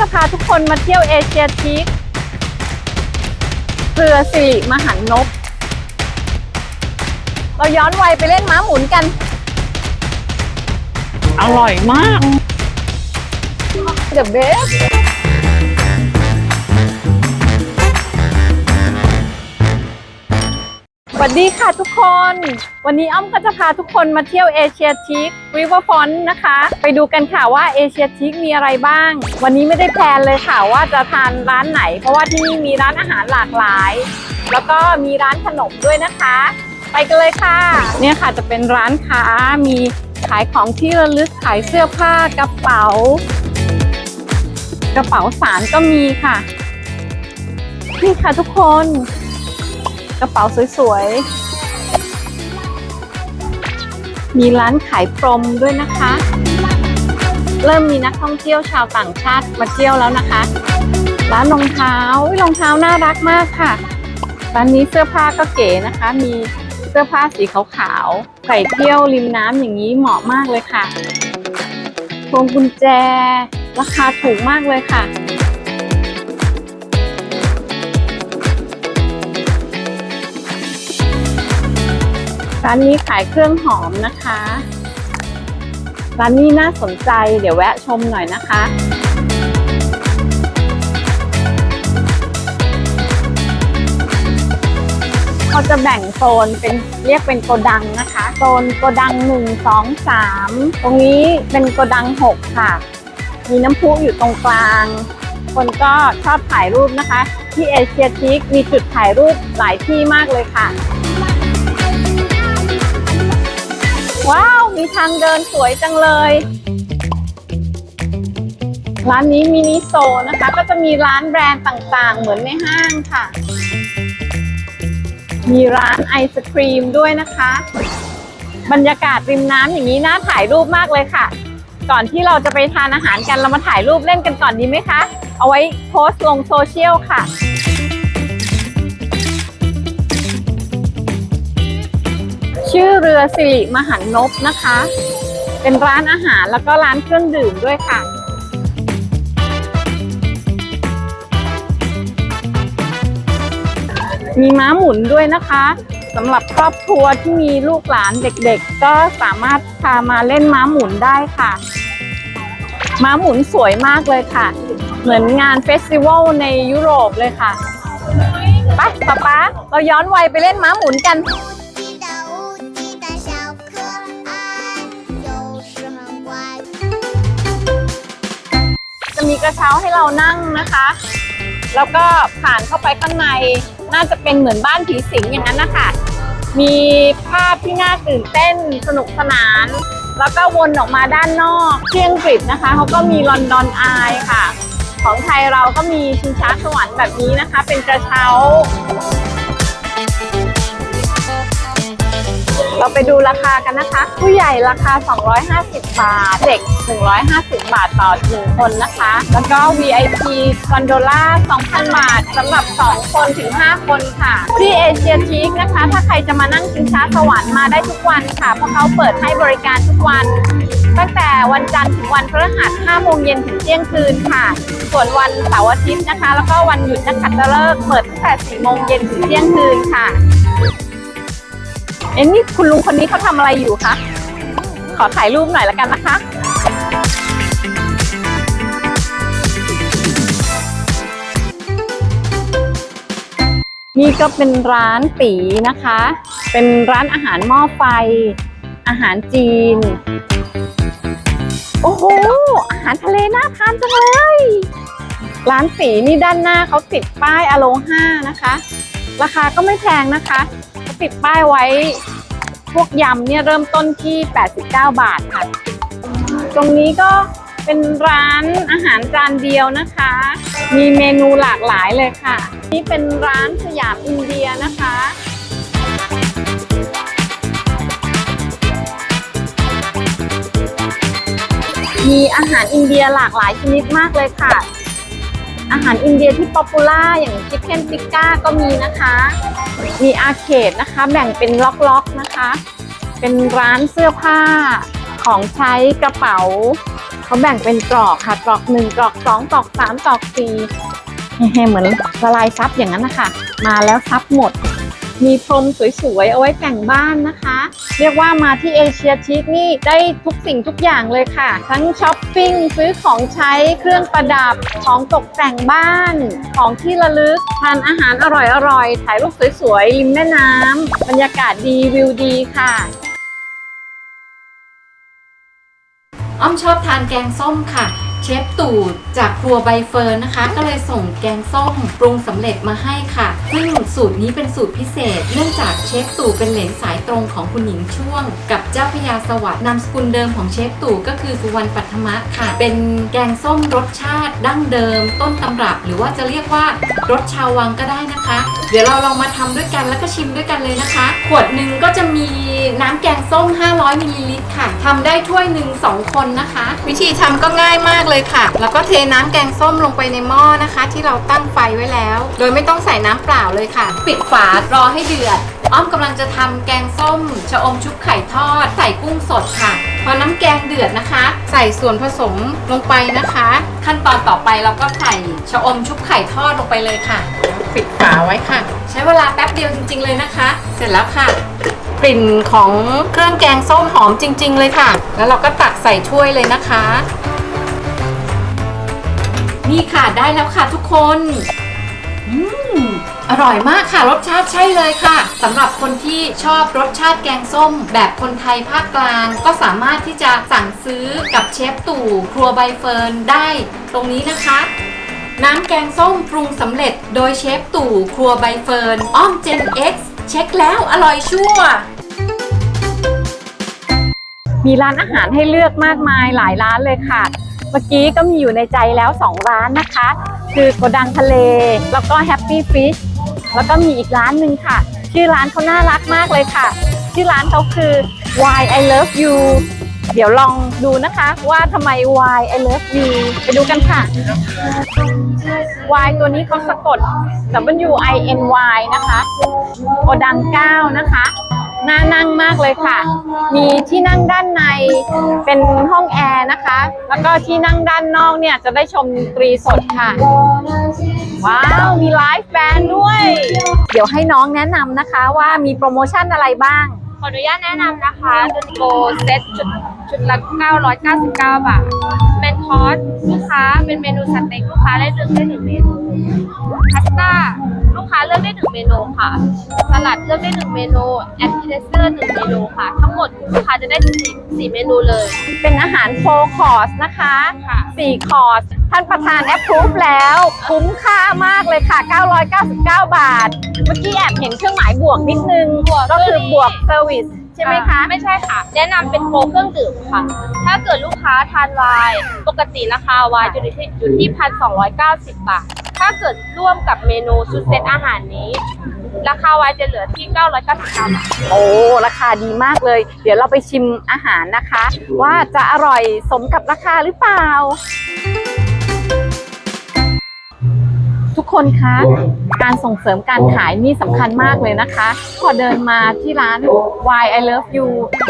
จะพาทุกคนมาเที่ยวเอเชียทีคเรือสิริมหันนบเราย้อนวัยไปเล่นม้าหมุนกัน อร่อยมาก The best วัสดีค่ะทุกคน วันนี้อ้อมก็จะพาทุกคนมาเที่ยวเอเชียทีคริเวอร์ฟอนนะคะ ไปดูกันค่ะว่าเอเชียทีคมีอะไรบ้าง วันนี้ไม่ได้แพลนเลยค่ะว่าจะทานร้านไหน เพราะว่าที่นี่มีร้านอาหารหลากหลาย แล้วก็มีร้านขนมด้วยนะคะ ไปกันเลยค่ะ เนี่ยค่ะจะเป็นร้านค้ามีขายของที่ระลึกขายเสื้อผ้ากระเป๋า กระเป๋าสารก็มีค่ะนี่ค่ะทุกคน กระเป๋าสวยๆ มีร้านขายพรมด้วยนะคะ เริ่มมีนักท่องเที่ยวชาวต่างชาติมาเที่ยวแล้วนะคะ ร้านรองเท้ารองเท้าน่ารักมากค่ะ ร้านนี้เสื้อผ้าก็เก๋นะคะ มีเสื้อผ้าสีขาวๆ ใส่เที่ยวริมน้ำอย่างนี้เหมาะมากเลยค่ะพวงกุญแจ ราคาถูกมากเลยค่ะ ร้านนี้ขายเครื่องหอมนะคะ ร้านนี้น่าสนใจเดี๋ยวแวะชมหน่อยนะคะเขาจะแบ่งโซนเป็นเรียกเป็นโกดังนะคะ โซนโกดัง1 2 3ตรงนี้เป็นโกดัง6ค่ะ มีน้ำพุอยู่ตรงกลาง คนก็ชอบถ่ายรูปนะคะ ที่เอเชียทีคมีจุดถ่ายรูปหลายที่มากเลยค่ะ ว้าว มีทางเดินสวยจังเลย ร้านนี้มินิโซนะคะ ก็จะมีร้านแบรนด์ต่างๆ เหมือนในห้างค่ะ มีร้านไอศครีมด้วยนะคะ บรรยากาศริมน้ำอย่างนี้น่าถ่ายรูปมากเลยค่ะ ก่อนที่เราจะไปทานอาหารกันเรามาถ่ายรูปเล่นกันก่อนดีไหมคะ เอาไว้โพสต์ลงโซเชียลค่ะ ชื่อเรือสิริมหันนบนะคะ เป็นร้านอาหารแล้วก็ร้านเครื่องดื่มด้วยค่ะมีม้าหมุนด้วยนะคะสำหรับครอบครัวที่มีลูกหลานเด็กๆ ก็สามารถพามาเล่นม้าหมุนได้ค่ะ ม้าหมุนสวยมากเลยค่ะ เหมือนงานเฟสติวัลในยุโรปเลยค่ะไปป๊าป๊าเราย้อนวัยไปเล่นม้าหมุนกัน กระเช้าให้เรานั่งนะคะ แล้วก็ผ่านเข้าไปข้างในน่าจะเป็นเหมือนบ้านผีสิงอย่างนั้นนะคะมีภาพที่น่าตื่นเต้นสนุกสนาน แล้วก็วนออกมาด้านนอกเที่อังกฤษนะคะเขาก็มีลอนดอนอายค่ะ ของไทยเราก็มีชิงช้าสวรรค์แบบนี้นะคะ เป็นกระเช้า เราไปดูราคากันนะคะ ผู้ใหญ่ราคา 250 บาท เด็ก 150 บาทต่อหนึ่งคนนะคะ แล้วก็ VIP คอนโดล่า 2,000 บาทสำหรับ 2 คนถึง 5 คนค่ะ ที่เอเชียทีคนะคะ ถ้าใครจะมานั่งชิงช้าสวรรค์มาได้ทุกวันค่ะ เพราะเขาเปิดให้บริการทุกวัน ตั้งแต่วันจันทร์ถึงวันพฤหัส5โมงเย็นถึงเที่ยงคืนค่ะ ส่วนวันเสาร์อาทิตย์นะคะ แล้วก็วันหยุดนักขัตฤกษ์เปิดตั้งแต่4โมงเย็นถึงเที่ยงคืนค่ะ เอ็นนี่คุณลุงคนนี้เขาทำอะไรอยู่คะ ขอถ่ายรูปหน่อยละกันนะคะ นี่ก็เป็นร้านตีนะคะ เป็นร้านอาหารหม้อไฟ อาหารจีน โอ้โห อาหารทะเลน่าทานจังเลย ร้านสีนี่ด้านหน้าเขาติดป้ายอโลห้านะคะ ราคาก็ไม่แพงนะคะ ติดป้ายไว้ พวกยำเนี่ยเริ่มต้นที่ 89 บาทค่ะ ตรงนี้ก็เป็นร้านอาหารจานเดียวนะคะ มีเมนูหลากหลายเลยค่ะ นี่เป็นร้านสยามอินเดียนะคะมีอาหารอินเดียหลากหลายชนิดมากเลยค่ะ อาหารอินเดียที่ป๊อปปูล่าอย่างชิคเก้นติก้าก็มีนะคะ มีอาร์เคดนะคะแบ่งเป็นล็อกๆนะคะ เป็นร้านเสื้อผ้าของใช้กระเป๋า เขาแบ่งเป็นกรอกค่ะกรอกหนึ่งกรอกสองกรอกสามกรอกสี่เฮ้ๆเหมือนละลายซับอย่างนั้นนะคะมาแล้วซับหมด มีพรมสวยๆ เอาไว้แต่งบ้านนะคะ เรียกว่ามาที่เอเชียชิคนี่ได้ทุกสิ่งทุกอย่างเลยค่ะ ทั้งช้อปปิ้งซื้อของใช้เครื่องประดับของตกแต่งบ้าน ของที่ระลึกทานอาหารอร่อยๆ ถ่ายรูปสวยๆริมแม่น้ำบรรยากาศดีวิวดีค่ะอ้อมชอบทานแกงส้มค่ะ เชฟตู่จากครัวใบเฟิร์นนะคะ ก็เลยส่งแกงส้มปรุงสำเร็จมาให้ค่ะ ซึ่งสูตรนี้เป็นสูตรพิเศษ เนื่องจากเชฟตู่เป็นเหลนสายตรงของคุณหญิงช่วง กับเจ้าพระยาสวัสดิ์นามสกุลเดิมของเชฟตู่ก็คือสุวรรณปัทมะค่ะ เป็นแกงส้มรสชาติดั้งเดิม ต้นตำรับ หรือว่าจะเรียกว่ารสชาววังก็ได้นะคะ เดี๋ยวเราลองมาทำด้วยกันแล้วก็ชิมด้วยกันเลยนะคะ ขวดหนึ่งก็จะมีน้ำแกงส้ม 500มิลลิลิตรค่ะทำได้ถ้วยหนึ่งสองคนนะคะ วิธีทำก็ง่ายมากเลยค่ะ แล้วก็เทน้ำแกงส้มลงไปในหม้อนะคะ ที่เราตั้งไฟไว้แล้ว โดยไม่ต้องใส่น้ำเปล่าเลยค่ะ ปิดฝารอให้เดือด อ้อมกำลังจะทำแกงส้มชะอมชุบไข่ทอด ใส่กุ้งสดค่ะ พอน้ำแกงเดือดนะคะ ใส่ส่วนผสมลงไปนะคะ ขั้นตอนต่อไปเราก็ใส่ชะอมชุบไข่ทอดลงไปเลยค่ะ ปิดฝาไว้ค่ะ ใช้เวลาแป๊บเดียวจริง ๆเลยนะคะ เสร็จแล้วค่ะกลิ่นของเครื่องแกงส้มหอมจริง ๆ เลยค่ะ แล้วเราก็ตักใส่ถ้วยเลยนะคะ นี่ค่ะได้แล้วค่ะทุกคนอืมอร่อยมากค่ะรสชาติใช่เลยค่ะสำหรับคนที่ชอบรสชาติแกงส้ม แบบคนไทยภาคกลาง ก็สามารถที่จะสั่งซื้อกับเชฟตู่ครัวใบเฟิร์นได้ตรงนี้นะคะ น้ำแกงส้มปรุงสำเร็จโดยเชฟตู่ครัวใบเฟิร์นอ้อมเจน X เช็คแล้วอร่อยชั่วมีร้านอาหารให้เลือกมากมายหลายร้านเลยค่ะ เมื่อกี้ก็มีอยู่ในใจแล้ว 2 ร้านนะคะ คือโกดังทะเล แล้วก็ Happy Fish แล้วก็มีอีกร้านหนึ่งค่ะ ชื่อร้านเขาน่ารักมากเลยค่ะ ชื่อร้านเขาคือ Why I Love You เดี๋ยวลองดูนะคะว่าทำไม Why I Love You ไปดูกันค่ะ Y ตัวนี้เขาสะกด W I N Y นะคะโกดัง9นะคะ น่านั่งมากเลยค่ะ มีที่นั่งด้านในเป็นห้องแอร์นะคะ แล้วก็ที่นั่งด้านนอกเนี่ยจะได้ชมดนตรีสดค่ะ ว้าวมีไลฟ์แบนด์ด้วย เดี๋ยวให้น้องแนะนำนะคะว่ามีโปรโมชั่นอะไรบ้าง ขออนุญาตแนะนำนะคะจนโกเซ็ตชุด ชุดละ 999 บาทเป็นคอร์สลูกค้าเป็นเมนูสเต็กลูกค้าได้เลือกได้หนึ่งเมนูพาสต้าลูกค้าเลือกได้หนึ่งเมนูค่ะสลัดเลือกได้หนึ่งเมนูแอปเปิลเซอร์หนึ่งเมนูค่ะ ทั้งหมดลูกค้าจะได้สี่สี่เมนูเลย เป็นอาหารโฟคอร์สนะคะค่ะ4คอร์สท่านประธานแอปพรูฟแล้ว คุ้มค่ามากเลยค่ะ 999 บาท เมื่อกี้แอบเห็นเครื่องหมายบวกนิดนึงบวกก็คือบวกเซอร์วิสใช่ไหมคะ ไม่ใช่ค่ะ แนะนำเป็นโปรเครื่องดื่มค่ะ ถ้าเกิดลูกค้าทานไวน์ปกติราคาไวน์อยู่ที่อยู่ที่พันสองร้อยเก้าสิบบาท ถ้าเกิดร่วมกับเมนูชุดเซตอาหารนี้ ราคาไวน์จะเหลือที่999บาท โอ้ราคาดีมากเลย เดี๋ยวเราไปชิมอาหารนะคะ ว่าจะอร่อยสมกับราคาหรือเปล่า ทุกคนคะการส่งเสริมการขายนี่สำคัญมากเลยนะคะ พอเดินมาที่ร้าน Why I Love You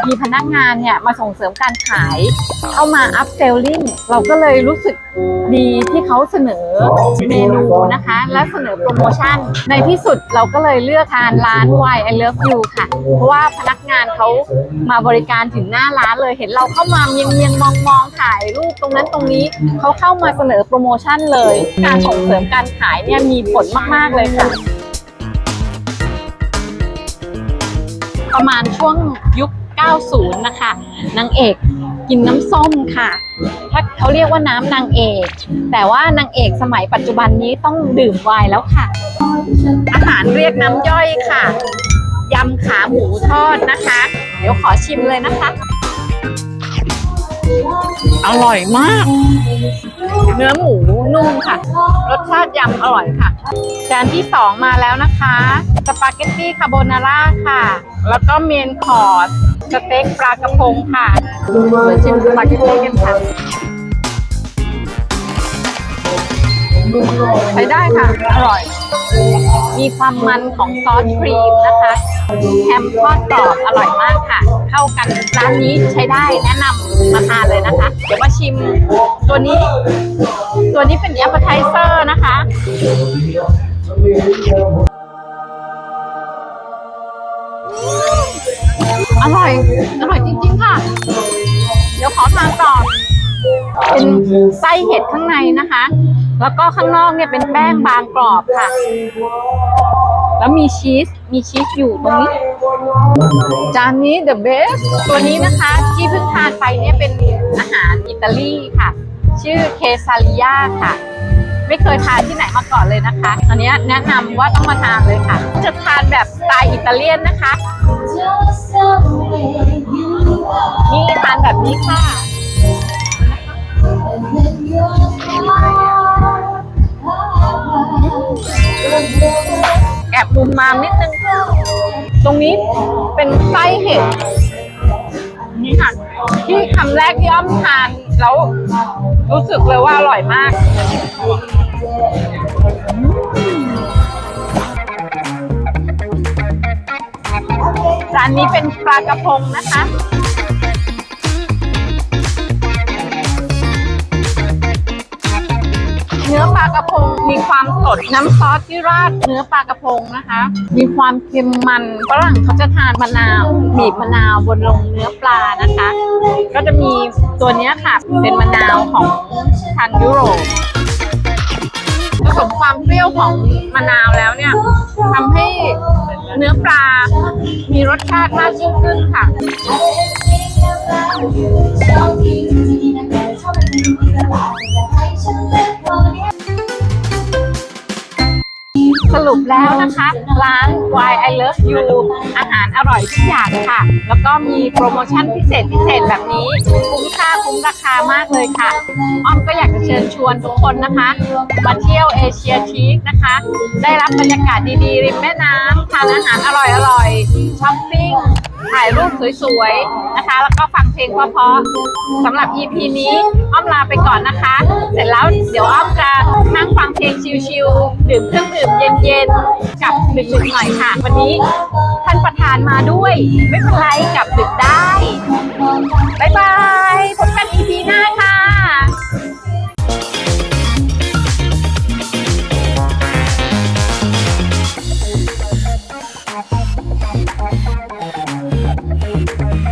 มีพนักงานเนี่ยมาส่งเสริมการขาย เข้ามา up selling เราก็เลยรู้สึกดีที่เขาเสนอเมนูนะคะ และเสนอโปรโมชั่น ในที่สุดเราก็เลยเลือกทานร้าน Why I Love You ค่ะ เพราะว่าพนักงานเขามาบริการถึงหน้าร้านเลยเห็นเราเข้ามาเมียงเมียงมองมองๆถ่ายรูปตรงนั้นตรงนี้เขาเข้ามาเสนอโปรโมชั่นเลย การส่งเสริมการขายเนี่ยมีผลมาก ๆ เลยค่ะประมาณช่วงยุค 90 นะคะนางเอกกินน้ำส้มค่ะ ถ้าเขาเรียกว่าน้ำนางเอก แต่ว่านางเอกสมัยปัจจุบันนี้ต้องดื่มไวน์แล้วค่ะ อาหารเรียกน้ำย่อยค่ะยำขาหมูทอดนะคะ เดี๋ยวขอชิมเลยนะคะ อร่อยมาก เนื้อหมูนุ่มค่ะ รสชาติยำอร่อยค่ะ จานที่สองมาแล้วนะคะ สปาเกตตี้คาโบนาร่าค่ะ แล้วก็เมนคอร์ส สเต็กปลากระพงค่ะเดี๋ยวชิมสปาเกตตี้กันค่ะใช้ได้ค่ะ อร่อย มีความมันของซอสครีมนะคะแฮมทอดกรอบอร่อยมากค่ะ เข้ากันร้านนี้ใช้ได้แนะนำมาทานเลยนะคะ เดี๋ยวมาชิมตัวนี้ ตัวนี้เป็น appetizer นะคะ อร่อย อร่อยจริงๆค่ะ เดี๋ยวขอทานต่อ เป็นไส้เห็ดข้างในนะคะ แล้วก็ข้างนอกเนี่ยเป็นแป้งบางกรอบค่ะ แล้วมีชีส มีชีสอยู่ตรงนี้ จานนี้ the best ตัวนี้นะคะที่เพิ่งทานไปเนี่ยเป็นอาหารอิตาลีค่ะ ชื่อเคซาลิยาค่ะ ไม่เคยทานที่ไหนมาก่อนเลยนะคะ อันนี้แนะนำว่าต้องมาทานเลยค่ะ จะทานแบบสไตล์อิตาเลียนนะคะ นี่ทานแบบนี้ค่ะ แอบมุมมามนิดนึง ตรงนี้เป็นไส้เห็ด นี่ค่ะ ที่คำแรกที่อ้อมทานแล้วรู้สึกเลยว่าอร่อยมาก ร้านนี้เป็นปลากระพงนะคะเนื้อปลากระพงมีความสดน้ำซอสที่ราดเนื้อปลากระพงนะคะ มีความเค็มมันฝรั่งเขาจะทานมะนาวบีบมะนาวบนลงเนื้อปลานะคะ ก็จะมีตัวนี้ค่ะเป็นมะนาวของทางยุโรป รี้ยวของมะนาวแล้วเนี่ยทำให้เนื้อปลา มีรสชาติมากยิ่งขึ้นค่ะ สรุปแล้วนะคะร้าน Why I Love You อาหารอร่อยทุกอย่างค่ะ แล้วก็มีโปรโมชั่นพิเศษพิเศษแบบนี้ คุ้มค่าคุ้มราคามากเลยค่ะ อ้อมก็อยากจะเชิญชวนทุกคนนะคะ มาเที่ยวเอเชียทีคนะคะ ได้รับบรรยากาศดีๆ ริมแม่น้ำทานอาหารอร่อยๆช้อปปิ้งถ่ายรูปสวยๆนะคะ แล้วก็ฟังเพลงเพราะๆสำหรับ EP นี้อ้อมลาไปก่อนนะคะ เสร็จแล้วเดี๋ยวอ้อมจะ ดื่มเครื่องดื่มเย็นๆกับดึกๆหน่อยค่ะ วันนี้ท่านประธานมาด้วย ไม่เป็นไรกลับดึกได้ บ๊ายบายพบกัน EP หน้าค่ะ